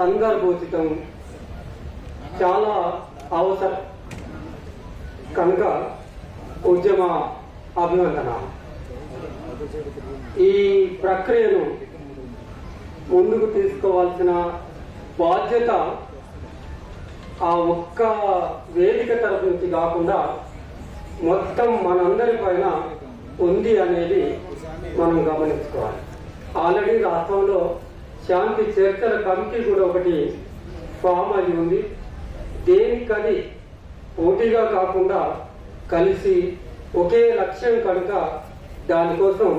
సందర్భోచితం చాలా అవసరం కనుక ఉద్యమ అభివందన. ఈ ప్రక్రియను ముందుకు తీసుకోవాల్సిన బాధ్యత ఆ ఒక్క వేదిక తరఫు నుంచి కాకుండా మొత్తం మనందరి పైన ఉంది అనేది మనం గమనించుకోవాలి. ఆల్రెడీ రాష్ట్రంలో శాంతి చర్చల కమిటీ కూడా ఒకటి ఫామ్ అయి ఉంది. దేనికది పోటీగా కాకుండా కలిసి ఒకే లక్ష్యం కనుక దానికోసం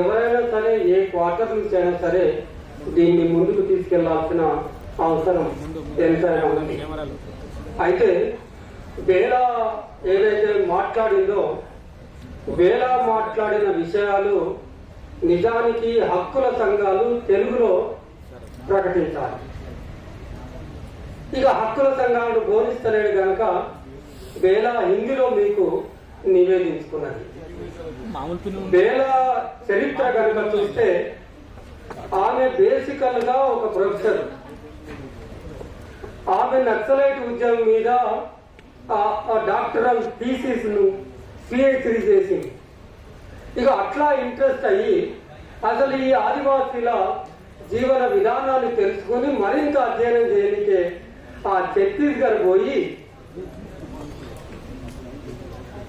ఎవరైనా సరే ఏ క్వార్టర్ నుంచి అయినా సరే దీన్ని ముందుకు తీసుకెళ్ళాల్సిన అవసరం ఎంతైనా ఉంది. అయితే వేలా ఏదైతే మాట్లాడిందో వేళ మాట్లాడిన విషయాలు నిజానికి హక్కుల సంఘాలు తెలుగులో ప్రకటించాలి. ఇక హక్కుల సంఘాలను బోధిస్తలేడు కనుక వేళ హిందీలో మీకు నివేదించుకున్నది. మామూలు చరిత్ర కనుక చూస్తే ఆమె బేసికల్గా ఒక ప్రొఫెసర్. ఆమె నక్సలైట్ ఉద్యమం మీద ఆ- డాక్టరల్ థీసిస్ను పిహెచ్డి చేసింది. ఇక అట్లా ఇంట్రెస్ట్ అయ్యి అసలు ఈ ఆదివాసీల జీవన విధానాన్ని తెలుసుకొని మరింత అధ్యయనం చేయనికే ఆ ఛత్తీస్గఢ్ పోయి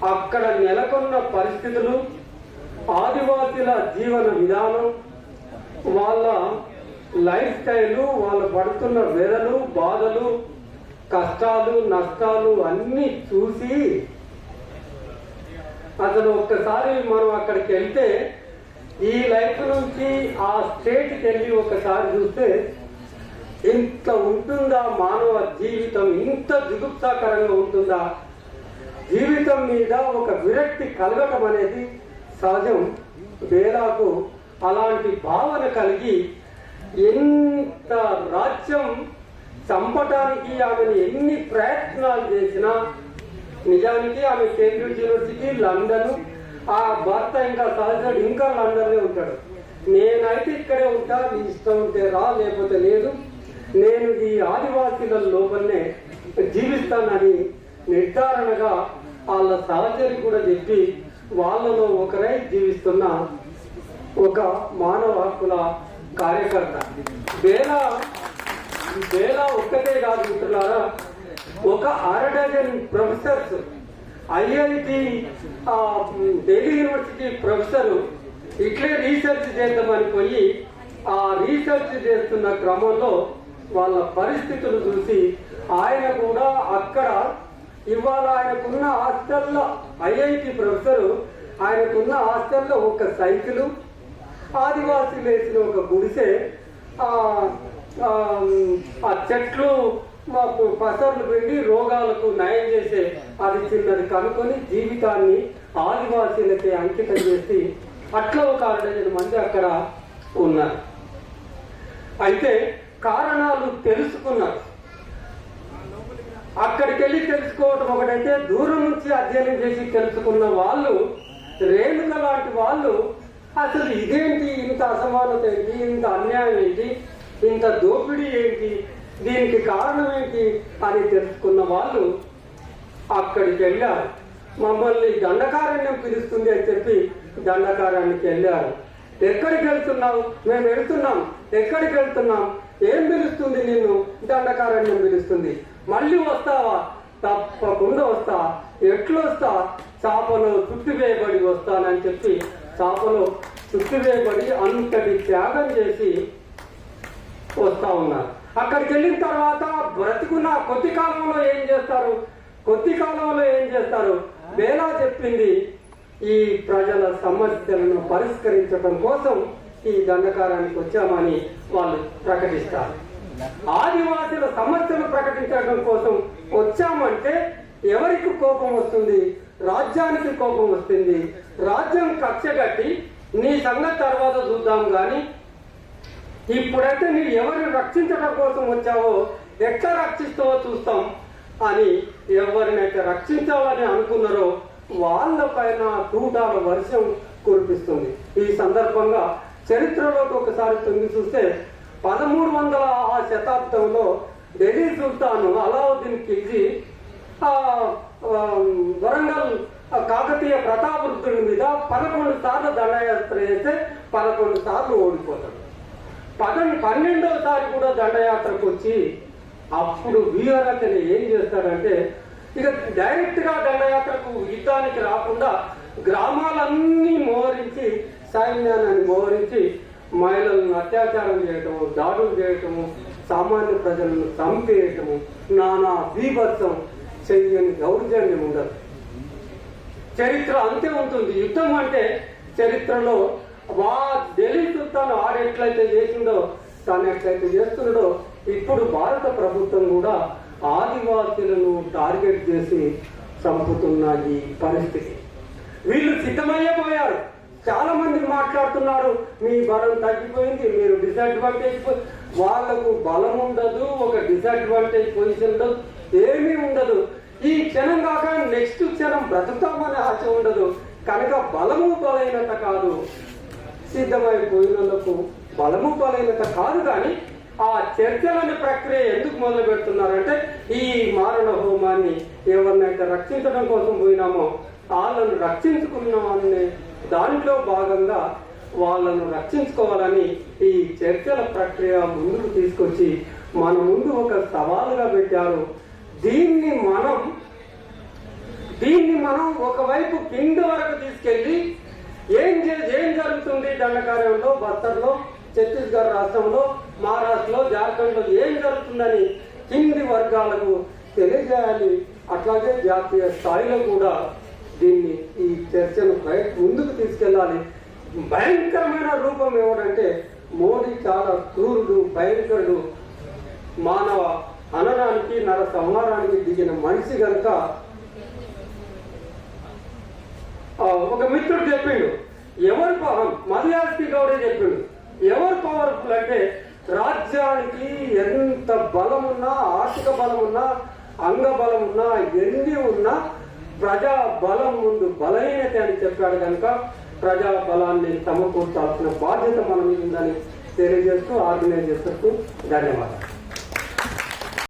అక్కడ నెలకొన్న పరిస్థితులు ఆదివాసీల జీవన విధానం వాళ్ళ లైఫ్ స్టైలు వాళ్ళు పడుతున్న వెదలు బాధలు కష్టాలు నష్టాలు అన్నీ చూసి అసలు ఒక్కసారి మనం అక్కడికి వెళ్తే ఈ లైఫ్ నుంచి ఆ స్టేట్కి వెళ్ళి ఒకసారి చూస్తే ఇంత ఉంటుందా మానవ జీవితం? ఇంత దిగుప్సాకరంగా ఉంటుందా? జీవితం మీద ఒక విరక్తి కలగటం అనేది సహజం. వేలాకు అలాంటి భావన కలిగి ఎంత రాజ్యం చంపటానికి ఆమెను ఎన్ని ప్రయత్నాలు చేసినా నిజానికి ఆమె కేంబ్రిడ్జ్ యూనివర్సిటీ లండన్. ఆ భర్త ఇంకా సహజుడు ఇంకా లండన్లో ఉంటాడు. నేనైతే ఇక్కడే ఉంటా నీ ఇష్టం ఉంటే రా లేకపోతే లేదు. నేను ఈ ఆదివాసీల లోపలనే జీవిస్తానని నిర్ధారణగా వాళ్ళ సహచరి కూడా చెప్పి వాళ్ళలో ఒకరై జీవిస్తున్న ఒక మానవ హక్కుల కార్యకర్త. బేలా బేలా ఒక్కటే కాదు మిత్రులారా ఒక అర dozen IIT Delhi university professor ఇట్లే రీసెర్చ్ చేద్దామని పోయి ఆ రీసెర్చ్ చేస్తున్న క్రమంలో వాళ్ళ పరిస్థితులు చూసి ఆయన కూడా అక్కడ ఇవాళ ఆయనకున్న హాస్టల్లో ఐఐటి ప్రొఫెసర్ ఆయనకున్న హాస్టల్లో ఒక సైకిలు ఆదివాసీలు వేసిన ఒక గుడిసె ఆ ఆ చెట్లు మాకు పసర్లు పిండి రోగాలకు నయం చేసే అది చిన్నది కనుకొని జీవితాన్ని ఆదివాసీలకి అంకితం చేసి అట్లా ఒక అరడజన మంది అక్కడ ఉన్నారు. అయితే కారణాలు తెలుసుకున్నారు. అక్కడికి వెళ్ళి తెలుసుకోవటం ఒకటైతే దూరం నుంచి అధ్యయనం చేసి తెలుసుకున్న వాళ్ళు రేణుక లాంటి వాళ్ళు అసలు ఇదేంటి ఇంత అసమానత ఏంటి ఇంత అన్యాయం ఏంటి ఇంత దోపిడీ ఏంటి దీనికి కారణం ఏంటి అని తెలుసుకున్న వాళ్ళు అక్కడికి వెళ్ళారు. మమ్మల్ని దండకారణ్యం పిలుస్తుంది అని చెప్పి దండకారానికి వెళ్ళారు. ఎక్కడికి వెళ్తున్నావు? మేము వెళ్తున్నాం. ఎక్కడికి వెళ్తున్నాం? ఏం పిలుస్తుంది నిన్ను? దండకారణ్యం పిలుస్తుంది. మళ్ళీ వస్తావా? తప్పకుండా వస్తా. ఎట్లు వస్తా? చుట్టు వేయబడి వస్తానని చెప్పి చాపలో చుట్టివేయబడి అంతటి త్యాగం చేసి వస్తా ఉన్నారు. అక్కడికి వెళ్ళిన తర్వాత బ్రతికున్న కొద్ది కాలంలో ఏం చేస్తారు? కొద్ది కాలంలో ఏం చేస్తారు? వేలా చెప్పింది ఈ ప్రజల సమస్యలను పరిష్కరించడం కోసం ఈ దండకారానికి వచ్చామని వాళ్ళు ప్రకటిస్తారు. ఆదివాసుల సమస్యలు ప్రకటించడం కోసం వచ్చామంటే ఎవరికి కోపం వస్తుంది? రాజ్యానికి కోపం వస్తుంది. రాజ్యం కక్షగట్టి నీ సంగతి తర్వాత చూద్దాం కానీ ఇప్పుడైతే నీవు ఎవరిని రక్షించడం కోసం వచ్చావో ఎట్లా రక్షిస్తావో చూస్తాం. అని ఎవరినైతే రక్షించాలని అనుకున్నారో వాళ్ళ పైన తూటాల వర్షం కురిపిస్తుంది. ఈ సందర్భంగా చరిత్రలోకి ఒకసారి తొంగి చూస్తే పదమూడు వందల ఆ శతాబ్దంలో ఢిల్లీ సుల్తాను అలావుద్దీన్ ఖిల్జీ ఆ, వరంగల్ కాకతీయ ప్రతాపరుద్రుడి మీద పదకొండు సార్లు దండయాత్ర చేస్తే పదకొండు సార్లు ఓడిపోతాడు. పదం పన్నెండవసారి కూడా దండయాత్రకు వచ్చి అప్పుడు వీరతని ఏం చేస్తాడంటే ఇక డైరెక్ట్గా దండయాత్రకు యుద్ధానికి రాకుండా గ్రామాలన్నీ మోహరించి సైన్యాన్ని మోహరించి మహిళలను అత్యాచారం చేయటము దాడులు చేయటము సామాన్య ప్రజలను చంపేయటము నానా బీభత్సం చెయ్యని దౌర్జన్యం ఉండదు. చరిత్ర అంతే ఉంటుంది. యుద్ధం అంటే చరిత్రలో వా ఢిల్లీ తను ఆడు ఎట్లయితే చేసిండో తాను ఎట్లయితే చేస్తున్నాడో ఇప్పుడు భారత ప్రభుత్వం కూడా ఆదివాసులను టార్గెట్ చేసి చంపుతున్న ఈ పరిస్థితి. వీళ్ళు సిద్ధమయ్యపోయారు చాలా మంది మాట్లాడుతున్నారు మీ బలం తగ్గిపోయింది మీరు డిసడ్వాంటేజ్ వాళ్ళకు బలం ఉండదు ఒక డిసడ్వాంటేజ్ పొజిషన్ ఉండదు ఏమీ ఉండదు. ఈ క్షణం కాక నెక్స్ట్ క్షణం బ్రతుకుతామనే ఆశ ఉండదు. కనుక బలము బలైనంత కాదు. సిద్ధమైపోయినందుకు బలము బలైనత కాదు కానీ ఆ చర్చలని ప్రక్రియ ఎందుకు మొదలు పెడుతున్నారంటే ఈ మారణ హోమాన్ని ఎవరినైతే రక్షించడం కోసం పోయినామో వాళ్ళను రక్షించుకున్నామనే దాంట్లో భాగంగా వాళ్ళను రక్షించుకోవాలని ఈ చర్చల ప్రక్రియ ముందుకు తీసుకొచ్చి మన ముందు ఒక సవాలుగా పెట్టారు. దీన్ని మనం దీన్ని మనం ఒకవైపు కింద వరకు తీసుకెళ్ళి ఏం ఏం జరుగుతుంది దండకార్యంలో బస్తర్లో ఛత్తీస్గఢ్ రాష్ట్రంలో మహారాష్ట్రలో జార్ఖండ్లో ఏం జరుగుతుందని కింది వర్గాలకు తెలియజేయాలి. అట్లాగే జాతీయ స్థాయిలో కూడా దీన్ని ఈ చర్చను బయట ముందుకు తీసుకెళ్ళాలి. భయంకరమైన రూపం ఏమిటంటే మోడీ చాలా క్రూరుడు భయంకరుడు. మానవ అననానికి నర సంహారానికి దిగిన మనిషి కనుక ఒక మిత్రుడు చెప్పిండు. ఎవరు పవర్ మలయాళీ గౌడే చెప్పిండు. ఎవరు పవర్ఫుల్ అంటే రాజ్యానికి ఎంత బలం ఉన్నా ఆర్థిక బలం ఉన్నా అంగ బలం ఉన్నా ఎన్ని ఉన్నా ప్రజా బలం ముందు బలహీనత అని చెప్పాడు కనుక ప్రజా బలాన్ని సమకూర్చాల్సిన బాధ్యత మన మీద ఉందని తెలియజేస్తూ ఆర్గనైజ్ చేస్తూ ధన్యవాదాలు.